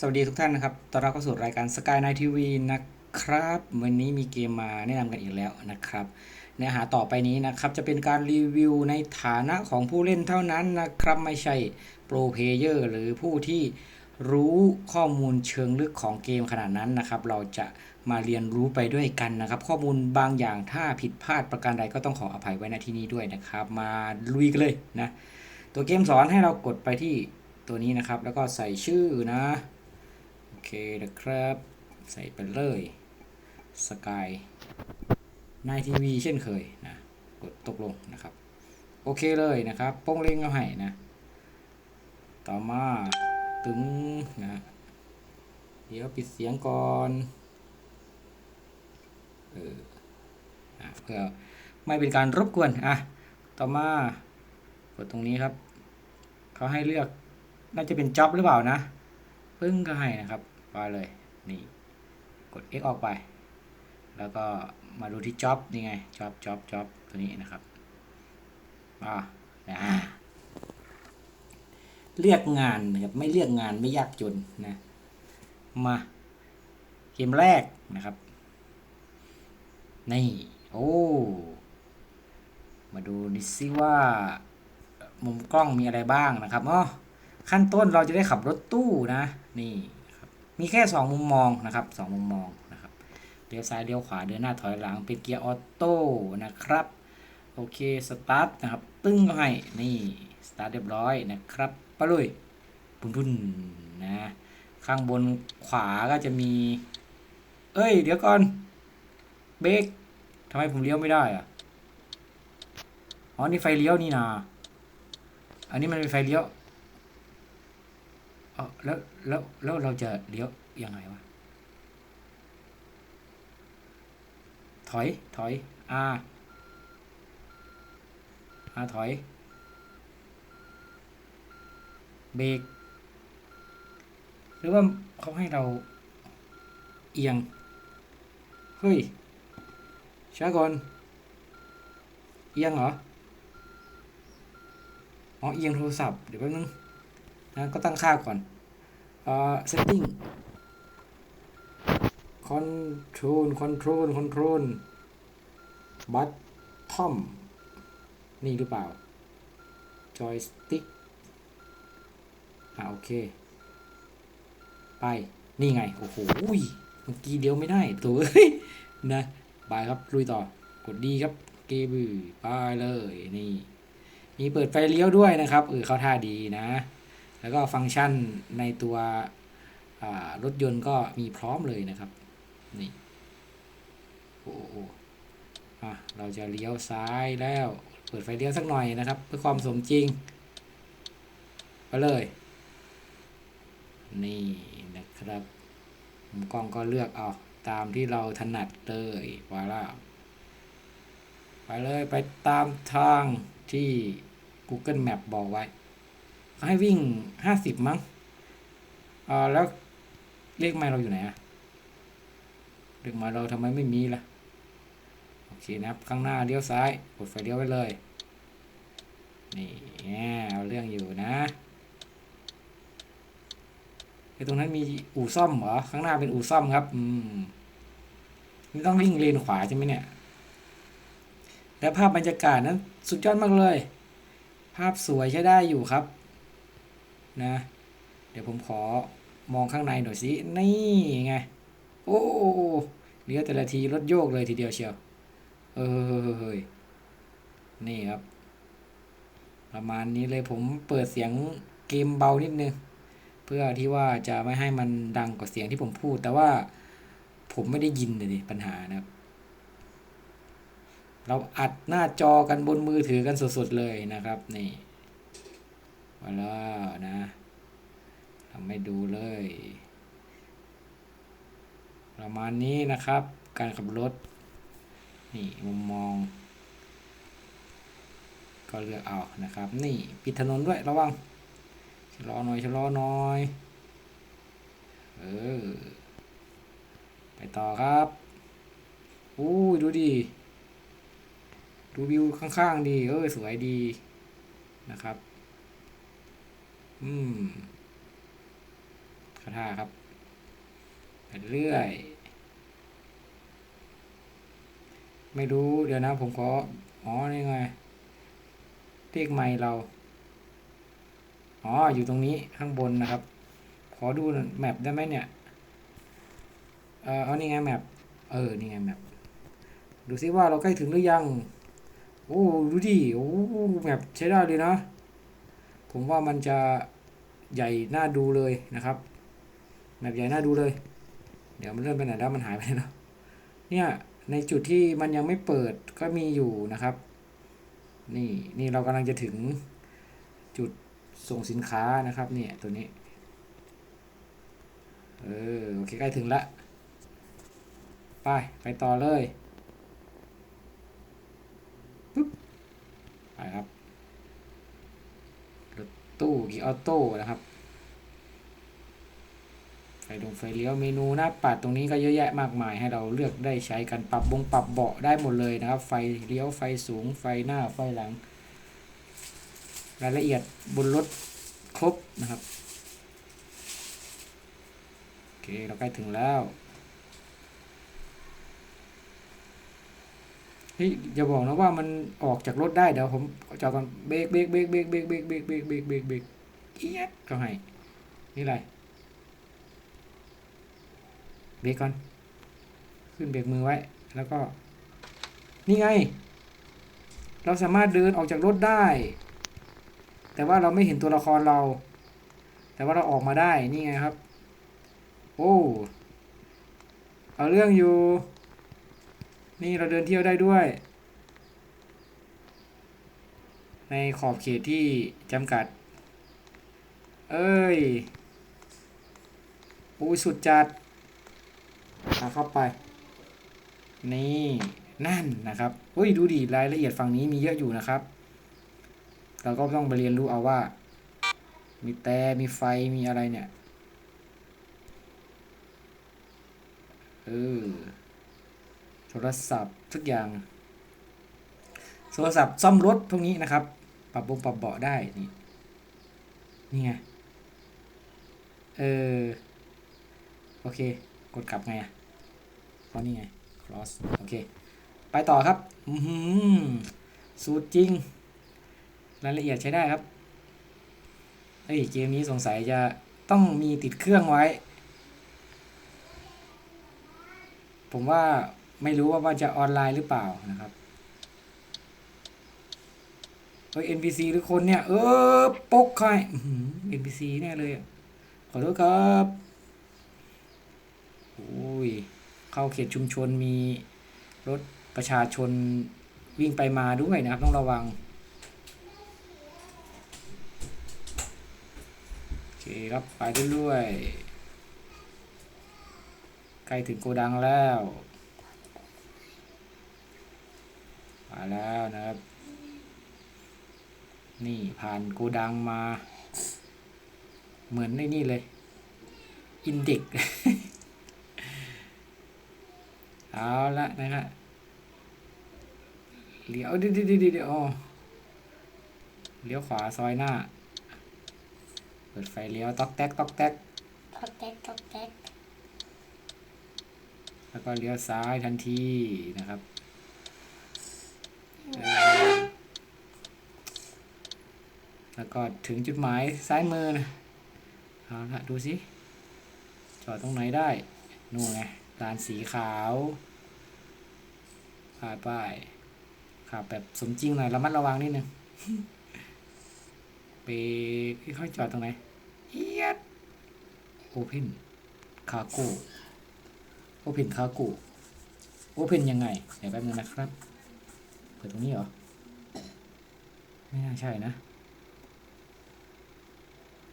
สวัสดีทุกท่านนะครับต้อนรับเข้าสู่รายการ Sky Night TV นะครับ วันนี้มีเกมมาแนะนำกันอีกแล้วนะครับ เนื้อหาต่อไปนี้นะครับ จะเป็นการรีวิวในฐานะของผู้เล่นเท่านั้นนะครับ ไม่ใช่โปรเพเยอร์หรือผู้ที่รู้ข้อมูลเชิงลึกของเกมขนาดนั้นนะครับ เราจะมาเรียนรู้ไปด้วยกันนะครับ ข้อมูลบางอย่างถ้าผิดพลาดประการใดก็ต้องขออภัยไว้ณที่นี้ด้วยนะครับ มาลุยกันเลยนะ ตัวเกมสอนให้เรากดไปที่ตัวนี้นะครับ แล้วก็ใส่ชื่อนะ เคนะครับ ใส่ไปเลยสกายนายทีวีเช่นเคยนะ กดตกลงนะครับ โอเคเลยนะครับโป้งเล้งเอาให้นะ ต่อมาตึงนะ เดี๋ยวปิดเสียงก่อนเอออะเพื่อไม่เป็นการรบกวนอะต่อมากดตรงนี้ครับ เขาให้เลือกน่าจะเป็นจ็อบหรือเปล่านะ ปึ้งก็ให้นะครับไปเลยนี่กด X ออกไป แล้วก็มาดูที่ job นี่ไง job job job ตัวนี้นะครับอ่านะเรียกงานนะครับไม่เรียกงานไม่ยากจนนะมาเกมแรกนะครับนี่โอ้มาดูดิซิว่า มุมกล้องมีอะไรบ้างนะครับอ๋อ ขั้นต้นเราจะได้ขับรถตู้นะนี่มีแค่ 2 มุมมองนะครับ 2 มุมมองนะครับเลี้ยวซ้ายเลี้ยวขวาเดินหน้าถอยหลังเป็นเกียร์ออโต้นะครับโอเคสตาร์ทนะครับตึ้งก็ให้นี่สตาร์ทเรียบร้อยนะครับปเลยพุ่นพุ่นๆนะข้างบนขวาก็จะมี เอ้ย เดี๋ยวก่อนเบรกทำไมผมเลี้ยวไม่ได้อะอ๋อนี่ไฟเลี้ยวนี่นาอันนี้มันเป็นไฟเลี้ยว แล้วแล้วแล้วเราจะเลี้ยวยังไงวะ ถอย ถอยอ่าอาถอย เบรก หรือว่าเขาให้เราเอียง เฮ้ย ช้าก่อน เอียงเหรอ อ๋อ เอียงโทรศัพท์ เดี๋ยวแป๊บนึง นะก็ตั้งค่าก่อนเอ่อ setting control control control button นี่หรือเปล่า joystick อ่าโอเค ไป นี่ไง โอ้โหเมื่อกี้เดียวไม่ได้ตัวเอ้ยนะบายครับลุยต่อกดดีครับ เกบือไปเลยนี่ มีเปิดไฟเลี้ยวด้วยนะครับ เออเข้าท่าดีนะ แล้วก็ฟังก์ชันในตัวรถยนต์ก็มีพร้อมเลยนะครับ นี่โอ้โหเราจะเลี้ยวซ้ายแล้ว เปิดไฟเลี้ยวสักหน่อยนะครับ เพื่อความสมจริง ไปเลย นี่นะครับมุมกล้องก็เลือกเอาตามที่เราถนัดเลยว่าล่ะไปเลยไปตามทางที่ Google Map บอกไว้ ให้วิ่งห้าสิบมั้งอ่าแล้วเลขไม้เราอยู่ไหนอะเลขไม้เราทำไมไม่มีล่ะ โอเคนะครับ ข้างหน้าเลี้ยวซ้าย กดไฟเลี้ยวไว้เลย นี่เอาเรื่องอยู่นะไอ้ตรงนั้นมีอู่ซ่อมเหรอ ข้างหน้าเป็นอู่ซ่อมครับ อืมนี่ต้องวิ่งเลนขวาใช่ไหมเนี่ย และภาพบรรยากาศนั้น สุดยอดมากเลย ภาพสวยใช้ได้อยู่ครับ นะ เดี๋ยวผมขอมองข้างในหน่อยสิ นี่ไง โอ้เลี้ยวแต่ละทีรถโยกเลยทีเดียวเชียว เออเฮ้ยนี่ครับ ประมาณนี้เลยผมเปิดเสียงเกมเบานิดนึง เพื่อที่ว่าจะไม่ให้มันดังกว่าเสียงที่ผมพูด แต่ว่าผมไม่ได้ยินเลยปัญหานะครับ เราอัดหน้าจอกันบนมือถือกันสดๆเลยนะครับ นี่มาแล้วนะำให้ดูเลย ประมาณนี้นะครับ การขับรถ นี่มุมมอง ก็เลือกเอานะครับ นี่ปิดถนนด้วยระวังชะลอหน่อยชะลอหน่อยเออไปต่อครับอู้ดูดิดูวิวข้างๆดี เออสวยดีนะครับ อืมาท่าครับไปเรื่อย ไม่รู้เดี๋ยวนะผมขอ อ๋อ นี่ไงเรียกไมค์เรา อ๋อ อยู่ตรงนี้ข้างบนนะครับ ขอดูแมปได้ไหมเนี่ย เออเอานี่ไงแมปเออ นี่ไงแมปดูซิว่าเราใกล้ถึงหรือยัง โอ้ ดูดิ โอ้ แมปใช้ได้เลยนะ ผมว่ามันจะใหญ่น่าดูเลยนะครับ แมปใหญ่น่าดูเลย เดี๋ยวมันเลื่อนไปไหนแล้วมันหายไปแล้วเนี่ยในจุดที่มันยังไม่เปิดก็มีอยู่นะครับ นี่นี่เรากำลังจะถึงจุดส่งสินค้านะครับเนี่ยตัวนี้ เออโอเคใกล้ถึงละไปไปต่อเลยปึ๊บไปครับรถตู้กีออโต้นะครับ ฟดงไฟเลี้ยวเมนูหน้าปัดตรงนี้ก็เยอะแยะมากมาย ให้เราเลือกได้ใช้กันปรับบงปรับเบาะได้หมดเลยนะครับ ไฟเลี้ยวไฟสูง ไฟหน้าไฟหลัง รายละเอียดบนรถครบนะครับโอเคเราใกล้ถึงแล้วเฮ้ยอย่าบอกนะว่ามันออกจากรถได้เดี๋ยวผมจอดก่อนเบรกเบรกเบรกเบรกเบรกเบรกเบรกเบรกเบรกเบรกเบรกเอี๊ยดก็ให้นี่อะไร เบรกก่อน ขึ้นเบรกมือไว้ แล้วก็ นี่ไง เราสามารถเดินออกจากรถได้ แต่ว่าเราไม่เห็นตัวละครเรา แต่ว่าเราออกมาได้ นี่ไงครับ โอ้ เอาเรื่องอยู่ นี่เราเดินเที่ยวได้ด้วย ในขอบเขตที่จำกัด เอ้ย โอ้สุดจัด เข้าไป นี่นั่นนะครับอุ้ยดูดิรายละเอียดฝั่งนี้มีเยอะอยู่นะครับเราก็ต้องไปเรียนรู้เอาว่า มีแต่มีไฟมีอะไรเนี่ยเออโทรศัพท์ทุกอย่างโทรศัพท์ซ่อมรถพวกนี้นะครับ ปรับบงปรับเบาะได้นี่นี่ไงเออโอเค กดกลับไงอะ เพราะนี่ไง cross โอเค ไปต่อครับอือหือสูตรจริง รายละเอียดใช้ได้ครับเฮ้ยเกมนี้สงสัยจะต้องมีติดเครื่องไว้ ผมว่าไม่รู้ว่าว่าจะออนไลน์หรือเปล่านะครับเฮ้ย NPC หรือคนเนี่ย เออปกใคร NPC แน่เลย ขอโทษครับ โอ้ย เข้าเขตชุมชนมีรถประชาชนวิ่งไปมาด้วยนะครับ ต้องระวังโอเคครับไปเรื่อยๆใกล้ถึงโกดังแล้วมาแล้วนะครับ นี่ผ่านโกดังมา เหมือนในนี่เลย อินเด็ก เอาละนะฮะเลี้ยวเดี๋ยวเดี๋ยวเดี๋ยวอ๋อเลี้ยวขวาซอยหน้า เปิดไฟเลี้ยวต๊อกแต๊กต๊อกแต๊กตอกแต๊กตอกแต๊กแล้วก็เลี้ยวซ้ายทันทีนะครับเออแล้วก็ถึงจุดหมายซ้ายมือนะเอาละดูสิจอดตรงไหนได้นู่นไงลานสีขาว ป้ายป้ายขับแบบสมจริงหน่อยระมัดระวังนิดนึงไปค่อยจอดตรงไหนเอียดโอเพนคาโก้โอเพนคาโก้โอเพนยังไง เดี๋ยวแป๊บนึงนะครับ เปิดตรงนี้เหรอ ไม่น่าใช่นะ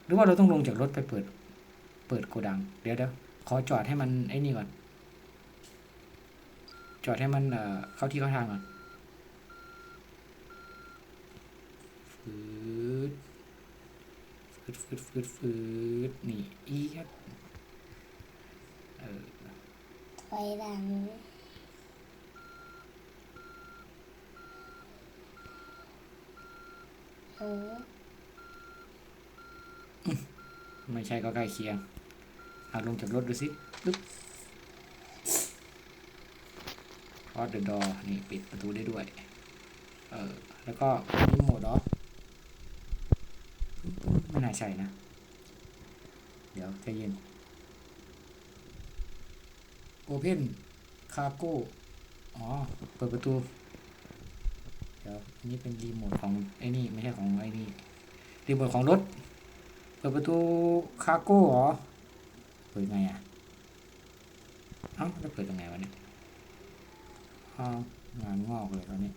หรือว่าเราต้องลงจากรถไปเปิด เปิดโกดัง เดี๋ยวเดี๋ยวขอจอดให้มันไอ้นี่ก่อน จอดให้มันเอ่อเข้าที่เข้าทางก่อนฟืดฟืดฟืดฟืดฟืดนี่อีครับเออไฟดังเออไม่ใช่ก็ใกล้เคียงอะลงจากรถดูสิปึ๊บ พอเดอะดอนี่ปิดประตูได้ด้วย เออแล้วก็รีโมทออืมไม่น่าใช่นะ เดี๋ยวใจเย็น Open Cargo อ๋อ เปิดประตู เดี๋ยวอันนี้เป็นรีโมทของไอ้นี่ไม่ใช่ของไอ้นี่รีโมทของรถ เปิดประตูคาโก้เหรอ เปิดไงอะ เอ้าแล้วเปิดยังไงวะเนี่ย อ้าวงานงอกเลยตอนนี้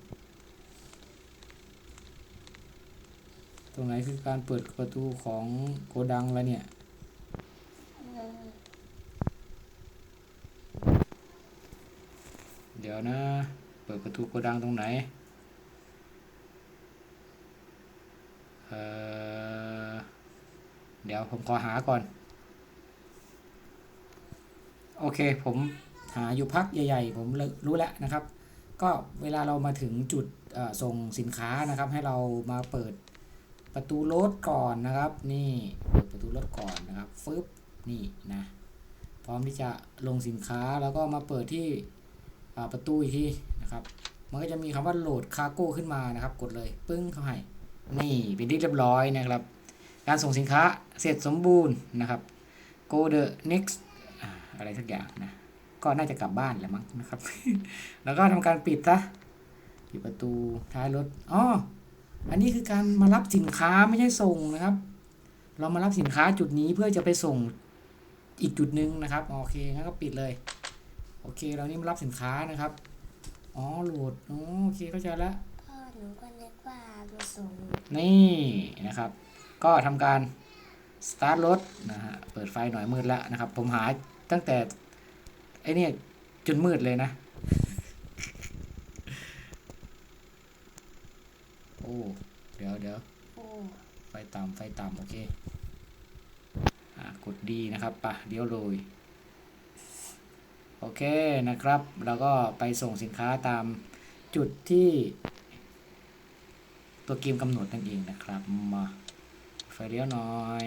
ตรงไหนคือการเปิดประตูของโกดังแล้วเนี่ยเดี๋ยวนะ เปิดประตูโกดังตรงไหน เออเดี๋ยวผมขอหาก่อน โอเคผม หาอยู่พักใหญ่ๆ ผมรู้แล้วนะครับ ก็เวลาเรามาถึงจุดส่งสินค้านะครับ ให้เรามาเปิดประตูรถก่อนนะครับ นี่เปิดประตูรถก่อนนะครับฟึบนี่นะพร้อมที่จะลงสินค้าแล้วก็มาเปิดที่ประตูอีกทีนะครับ มันก็จะมีคำว่าโหลดคาร์โก้ขึ้นมานะครับ กดเลยปึ้งเข้าให้นี่เป็นที่เรียบร้อยนะครับ การส่งสินค้าเสร็จสมบูรณ์นะครับ go the next อะไรสักอย่างนะ ก็น่าจะกลับบ้านแหละมั้งนะครับ แล้วก็ทำการปิดซะปิดประตูท้ายรถอ๋ออันนี้คือการมารับสินค้าไม่ใช่ส่งนะครับ เรามารับสินค้าจุดนี้เพื่อจะไปส่งอีกจุดหนึ่งนะครับโอเคงั้นก็ปิดเลยโอเคเรานี่มารับสินค้านะครับอ๋อโหลดอ๋อโอเคเข้าใจแล้วพ่อหนูก็นึกว่ามาส่งนี่นะครับ ก็ทำการสตาร์ทรถนะฮะเปิดไฟหน่อยมืดแล้วนะครับ ผมหาตั้งแต่ ไอ้เนี่ยจนมืดเลยนะ โอ้ เดี๋ยวเดี๋ยวโอ้ไฟต่ำไฟต่ำโอเค อ่ากดดีนะครับปะเดี๋ยวเลยโอเคนะครับ แล้วก็ไปส่งสินค้าตามจุดที่ ตัวเกมกำหนดนั่นเองนะครับ มาไฟเลี้ยวหน่อย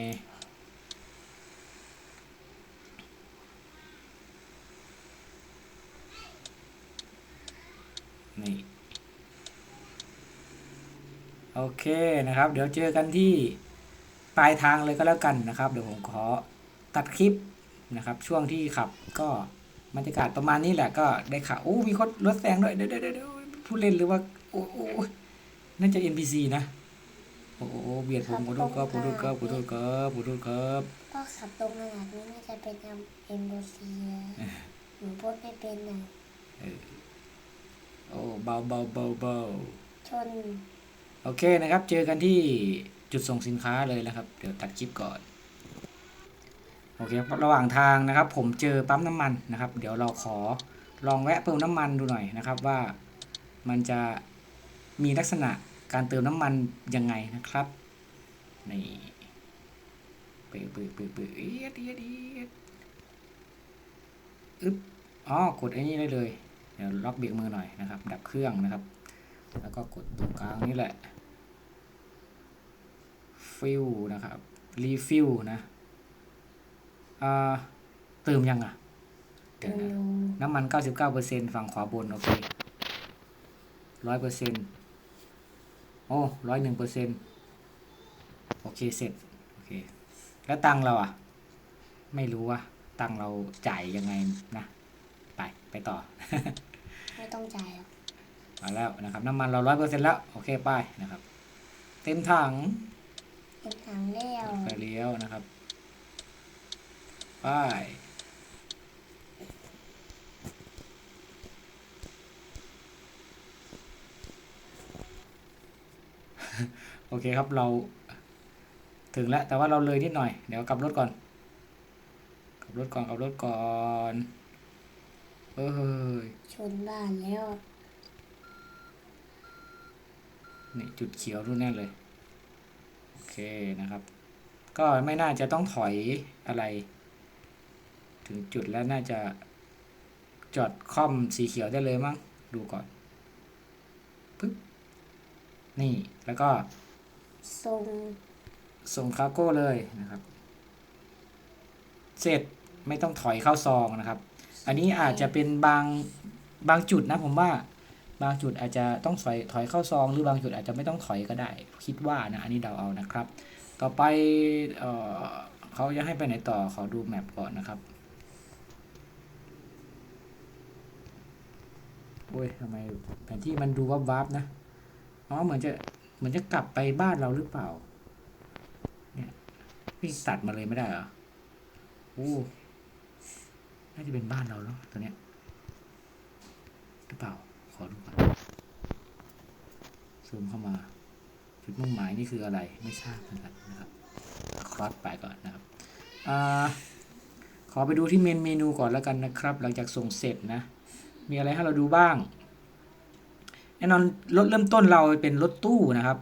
นี่ โอเคนะครับ เดี๋ยวเจอกันที่ปลายทางเลยก็แล้วกันนะครับ เดี๋ยวผมขอตัดคลิปนะครับ ช่วงที่ขับก็บรรยากาศประมาณนี้แหละก็ได้ข่าวโอ้มีคนรถแซงด้วยเดี๋ยวเดี๋ยวเดี๋ยวผู้เล่นหรือว่าโอ้โอ้น่าจะ NPC นะ โอ้โหเบียดผมขอโทษครับขอโทษครับขอโทษครับขอโทษครับพ่อขับตรงขนาดนี้น่าจะเป็นเอ็มโบซีหนูพูดไม่เป็นนะ โอ้เบาเบาเบาเบาชน โอเคนะครับ เจอกันที่จุดส่งสินค้าเลยนะครับ เดี๋ยวตัดคลิปก่อน โอเคครับระหว่างทางนะครับ ผมเจอปั๊มน้ำมันนะครับ เดี๋ยวเราขอลองแวะเติมน้ำมันดูหน่อยนะครับ ว่ามันจะมีลักษณะการเติมน้ำมันยังไงนะครับ นี่เปื่อยเปื่อยเปื่อยเปื่อยเอียดเอียดเอียดอึ๊บอ๋อกดไอ้นี่ได้เลยเดี๋ยวล็อกเบรกมือหน่อยนะครับ ดับเครื่องนะครับ แล้วก็กดตรงกลางนี่แหละฟิลนะครับรีฟิลนะอ่าเติมยังอะเติเดี๋ยวมนะรูน้ำมัน 99%ฝั่งขวาบน โอเค100%โอ้ร้อยหนึ่งเปอร์เซ็นต์โอเค เสร็จ โอเค แล้วตังค์เราอะ ไม่รู้ว่า ตังค์เราจ่ายยังไงนะ ไป ไปต่อไม่ ต้องจ่ายหรอกมาแล้วนะครับน้ำมันเราร้อยเปอร์เซ็นต์แล้วโอเคไปนะครับ เต็มถังเป็นทางเลี้ยวไฟเลี้ยวนะครับไปโอเคครับเราถึงแล้วแต่ว่าเราเลยนิดหน่อยเดี๋ยวกลับรถก่อน กลับรถก่อนกลับรถก่อน เอ้ยชนบ้านแล้วนี่จุดเขียวรุ่นแน่เลย โอเคนะครับ ก็ไม่น่าจะต้องถอยอะไร ถึงจุดแล้วน่าจะจอดคอมสีเขียวได้เลยมั้งดูก่อนปึ๊บนี่แล้วก็ทรงส่งคาร์โก้เลยนะครับ เสร็จไม่ต้องถอยเข้าซองนะครับ อันนี้อาจจะเป็นบางบางจุดนะผมว่าบางจุดอาจจะต้องถอยถอยเข้าซอง หรือบางจุดอาจจะไม่ต้องถอยก็ได้ คิดว่านะอันนี้เดาเอานะครับ ต่อไปเออเขาจะให้ไปไหนต่อขอดูแมปก่อนนะครับโอ้ยทำไมแผนที่มันดูวับวับนะอ๋อเหมือนจะเหมือนจะกลับไปบ้านเราหรือเปล่า เนี่ยวิ่งตัดมาเลยไม่ได้เหรอโอ้ น่าจะเป็นบ้านเราเนาะตัวเนี้ยหรือเปล่า ขอดูก่อนซูมเข้ามา จุดมุ่งหมายนี่คืออะไร ไม่ทราบเหมือนกันนะครับครอสไปก่อนนะครับอาขอไปดูที่เมนเมนูก่อนแล้วกันนะครับ หลังจากส่งเสร็จนะ มีอะไรให้เราดูบ้างแน่นอนรถเริ่มต้นเราเป็นรถตู้นะครับ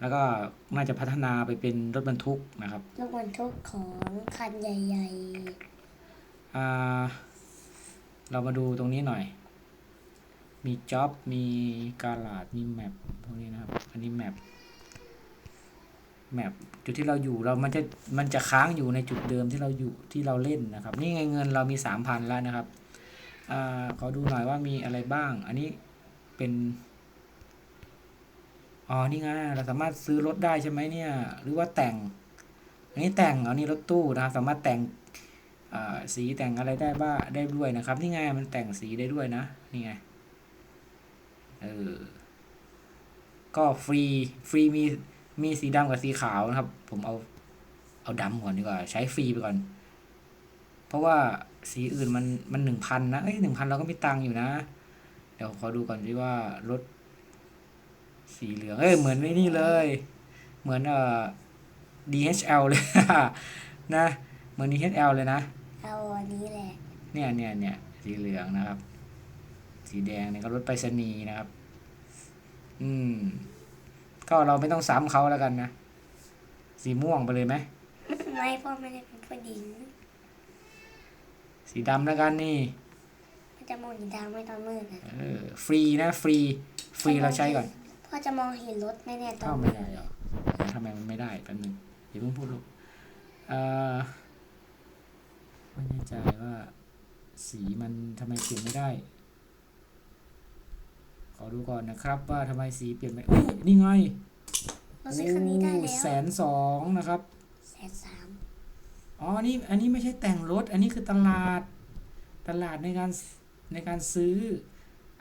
แล้วก็น่าจะพัฒนาไปเป็นรถบรรทุกนะครับลูกบรรทุกของคันใหญ่อ่า เรามาดูตรงนี้หน่อย มีจ็อบ มีการลาด มีแมปพวกนี้นะครับ อันนี้แมป แมปจุดที่เราอยู่ เรา มันจะ มันจะค้างอยู่ในจุดเดิมที่เราอยู่ ที่เราเล่นนะครับ นี่ไงเงินเรามีสามพันแล้วนะครับอขอดูหน่อยว่ามีอะไรบ้าง อันนี้เป็น อ๋อ นี่ไง เราสามารถซื้อรถได้ใช่ไหมเนี่ย หรือว่าแต่ง อันนี้แต่ง อันนี้รถตู้นะครับ สามารถแต่ง สีแต่งอะไรได้บ้างได้ด้วยนะครับ นี่ไงมันแต่งสีได้ด้วยนะ นี่ไง เออ ก็ฟรี ฟรีมี มีสีดำกับสีขาวนะครับ ผมเอา เอาดำก่อนดีกว่า ใช้ฟรีไปก่อน เพราะว่าสีอื่นมัน มันหนึ่งพันนะ เอ้ยหนึ่งพันเราก็มีตังค์อยู่นะ เดี๋ยวขอดูก่อนดีว่ารถสีเหลือง เอ้ย เหมือนไม่นี่เลย เหมือนเอ่อ DHL เลย นะเหมือน DHL เลยนะ เอาอันนี้แหละ เนี่ยเนี่ยเนี่ยสีเหลืองนะครับ สีแดงเนี่ยก็รถไปรษณีย์นะครับ อืม ก็เราไม่ต้องซ้ำเขาแล้วกันนะ สีม่วงไปเลยไหมไม่พ่อไม่ได้เป็นผู้หญิง สีดำแล้วกันนี่พ่อจะมองเห็นทางไม่ตอนมืดนะเออฟรีนะฟรี ฟรีเราใช้ก่อน พ่อจะมองเห็นรถไหมเนี่ยตอเข้านมืไม่ดได้เหรอเออทำไมมันไม่ได้แป๊บนึงอย่าเพิ่งพูดลูกเอ่อ ไม่แน่ใจว่าสีมันทำไมเปลี่ยนไม่ได้ ขอดูก่อนนะครับ ว่าทำไมสีเปลี่ยนไม่เอ้ยนี่ไงรถซื้อคันนี้ได้โอ้แล้วแสนสองนะครับแสนสามอ๋อนี่อันนี้ไม่ใช่แต่งรถ อันนี้คือตลาดตลาดในการในการซื้อ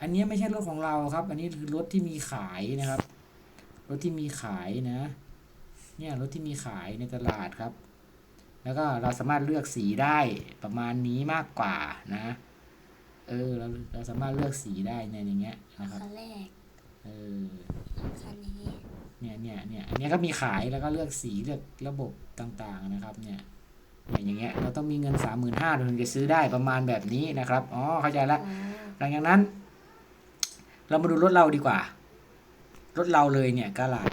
อันนี้ไม่ใช่รถของเราครับ อันนี้คือรถที่มีขายนะครับ รถที่มีขายนะ เนี่ยรถที่มีขายในตลาดครับ แล้วก็เราสามารถเลือกสีได้ประมาณนี้มากกว่านะ เออเราเราสามารถเลือกสีได้เนี่ยอย่างเงี้ยนะครับคันแรกเออคันนี้เนี่ยเนี่ยเนี่ยอันเนี้ยก็มีขายแล้วก็เลือกสีเลือกระบบต่างๆนะครับเนี่ยเนี่ยอย่างเงี้ยเราต้องมีเงินสามหมื่นห้าถึงจะซื้อได้ประมาณแบบนี้นะครับอ๋อเข้าใจละอ๋อหลังจากนั้น เรามาดูรถเราดีกว่า รถเราเลยเนี่ยกาลาด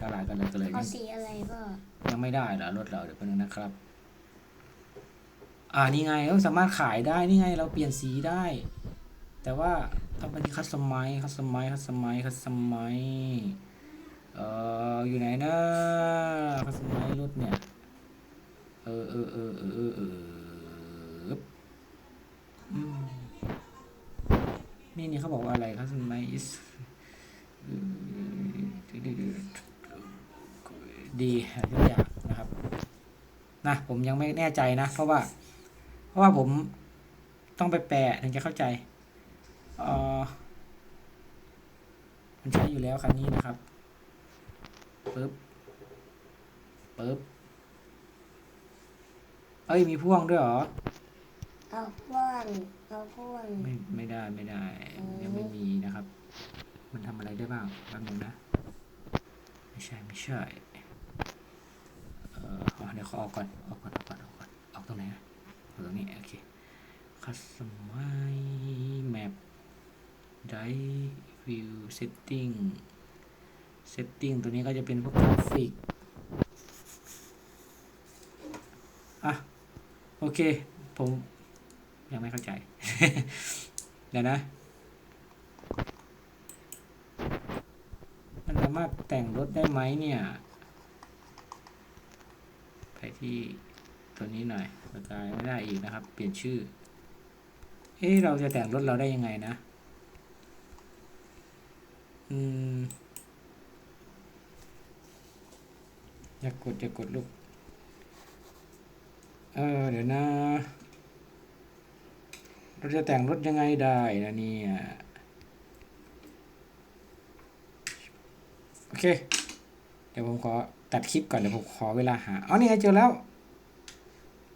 กาลาดกันเลยกันเลยเอาสีอะไรพ่อยังไม่ได้เหรอรถเราเดี๋ยวแป๊บนึงนะครับ อ่านี่ไงเราสามารถขายได้นี่ไงเราเปลี่ยนสีได้ แต่ว่าต้องไปที่คัสตอมไมคัสตอมไมคัสตอมไมคัสตอมไมเอ่ออยู่ไหนนะคัสตอมไมรถเนี่ยเออเออเออเออเออเอออืมนี่นี่เขาบอกว่าอะไรคัสตอมไม is ดีอะไรทุกอย่างนะครับนะผมยังไม่แน่ใจนะ เพราะว่า เพราะว่าผมต้องไปแปลถึงจะเข้าใจเออมันใช้อยู่แล้วคันนี้นะครับปึ๊บปึ๊บเอ้ยมีพ่วงด้วยเหรอ เอาพ่วงเอาพ่วงไม่ไม่ได้ไม่ได้อืมยังไม่มีนะครับ มันทำอะไรได้บ้างแป๊บนึงนะ ไม่ใช่ไม่ใช่ เอ่ออ๋อเดี๋ยวเขาออกก่อนออกก่อนออกก่อนออกก่อนออกตรงไหนอะออก ตรงนี้โอเค customize map drive view setting setting ตัวนี้ก็จะเป็นพวกกราฟิกอะโอเค ผม ยังไม่เข้าใจ เดี๋ยวนะ มันสามารถแต่งรถได้ไหมเนี่ย ไปที่ ตัวนี้หน่อยสกายไม่ได้อีกนะครับ เปลี่ยนชื่อ เอ๊ะเราจะแต่งรถเราได้ยังไงนะ อืมอย่ากดอย่ากดลูก เออเดี๋ยวนะ เราจะแต่งรถยังไงได้นะเนี่ยโอเค เดี๋ยวผมขอตัดคลิปก่อนเดี๋ยวผมขอเวลาหา อ๋อนี่ไงเจอแล้ว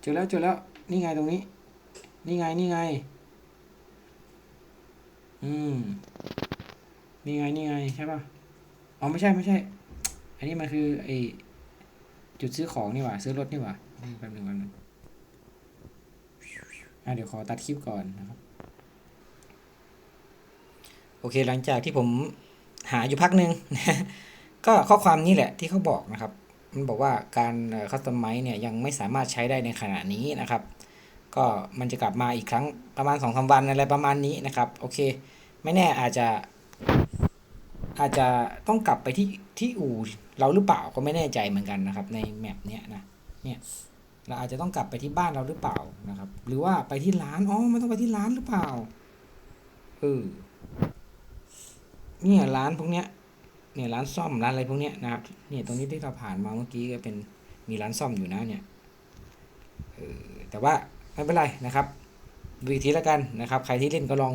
เจอแล้วเจอแล้วนี่ไงตรงนี้ นี่ไงนี่ไง อืม นี่ไงนี่ไงใช่ป่ะอ๋อไม่ใช่ไม่ใช่ อันนี้มันคือไอจุดซื้อของนี่หว่าซื้อรถนี่หว่าแป๊บหนึงแป๊บนึงอะเดี๋ยวขอตัดคลิปก่อนนะครับ โอเคหลังจากที่ผมหาอยู่พักหนึ่งก็ข้อความนี้แหละที่เขาบอกนะครับ มันบอกว่าการคัสตอมไมซ์เนี่ยยังไม่สามารถใช้ได้ในขณะนี้นะครับ ก็มันจะกลับมาอีกครั้งประมาณสองสาวันอะไรประมาณนี้นะครับ โอเค ไม่แน่อาจจะ อาจจะต้องกลับไปที่ที่อู่เราหรือเปล่าก็ไม่แน่ใจเหมือนกันนะครับ ในแมปเนี้ยนะเนี่ยเราอาจจะต้องกลับไปที่บ้านเราหรือเปล่านะครับ หรือว่าไปที่ร้านอ๋อไมันต้องไปที่ร้านหรือเปล่าเออเนี่ยร้านพวกเนี้ย เนี่ยร้านซ่อมร้านอะไรพวกเนี้ยนะครับเนี่ยตรงนี้ที่เราผ่านมาเมื่อกี้ก็เป็นมีร้านซ่อมอยู่นะเนี่ยเออแต่ว่าไม่เป็นไรนะครับดูอีกทีล้วกันนะครับ ใครที่เล่นก็ลอง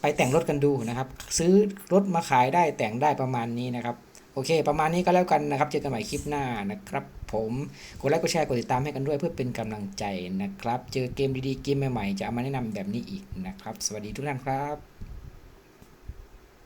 ไปแต่งรถกันดูนะครับ ซื้อรถมาขายได้แต่งได้ประมาณนี้นะครับโอเค ประมาณนี้ก็แล้วกันนะครับ เจอกันใหม่คลิปหน้านะครับ ผมกดไลค์กดแชร์กดติดตามให้กันด้วยเพื่อเป็นกำลังใจนะครับ เจอเกมดีๆเกมใหม่ๆจะเอามาแนะนำแบบนี้อีกนะครับ สวัสดีทุกท่านครับ